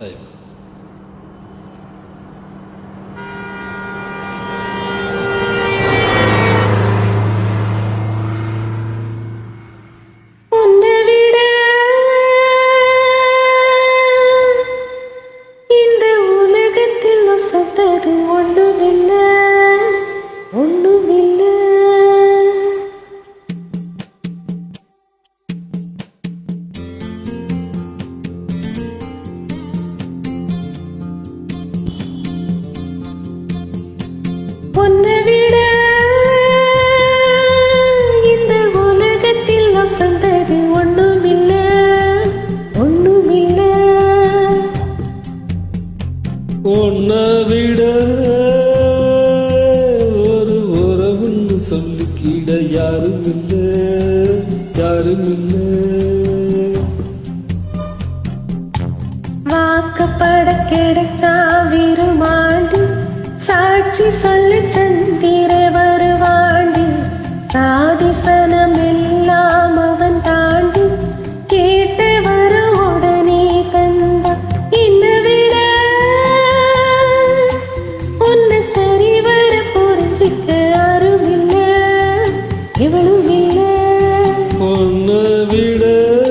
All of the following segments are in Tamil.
哎呦。விட ஒரு உறவுன்னு சொல்லிக்கிட யாரும் இல்லை யாரும் இல்லை வாக்கப்பட கிடைச்சா பொண்ணு விட.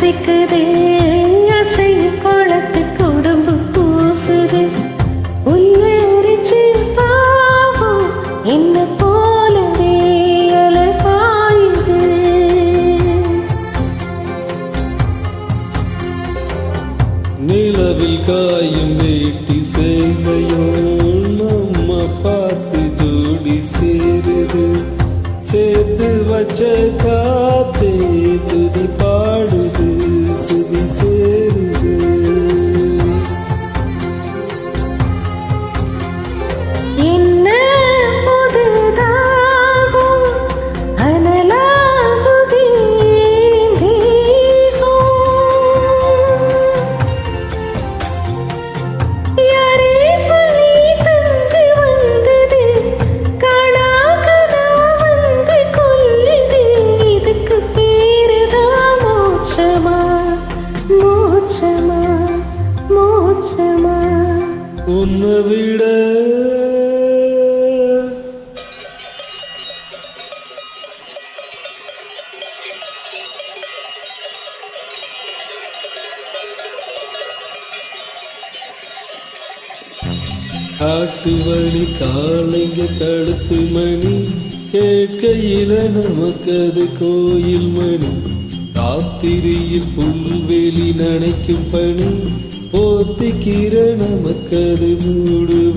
ரசிக்குது உன்னை விட காட்டு மணி காலைங்க கழுத்து மணி கேட்கையில நமக்கு அது கோயில் மணி. ராத்திரியில் புல்வெளி நனைக்கும் பணி போத்திக்கிற நமக்கது மூடு.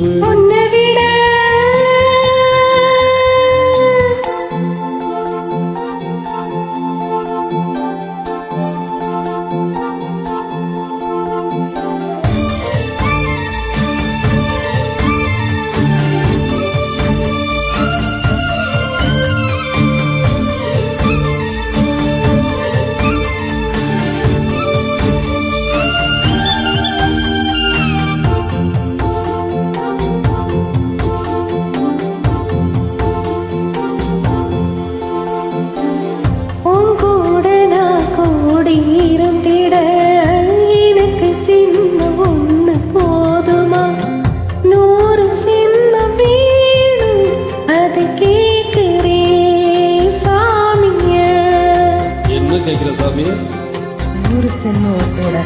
ஜென்மத்தோட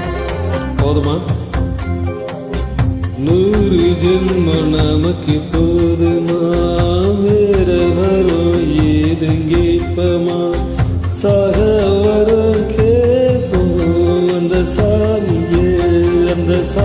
போதுமா? நூறு ஜென்ம நமக்கு போதுமா வேற வரும் ஏதும் கேட்பமா சக வரும் கேட்போம் அந்த சாமியே அந்த சா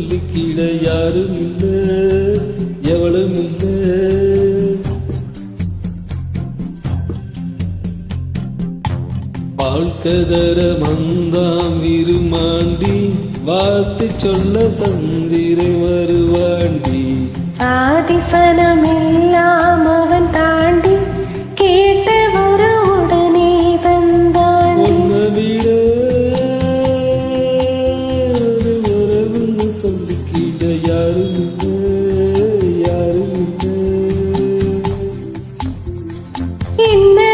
சொல்லி கீழே யாரும் இல்ல எவளும் இல்ல. பால்கதர மந்தாம் இருமாண்டி வாழ்த்து சொல்ல சந்திரை வருவாண்டி. சாதிசனம் என்ன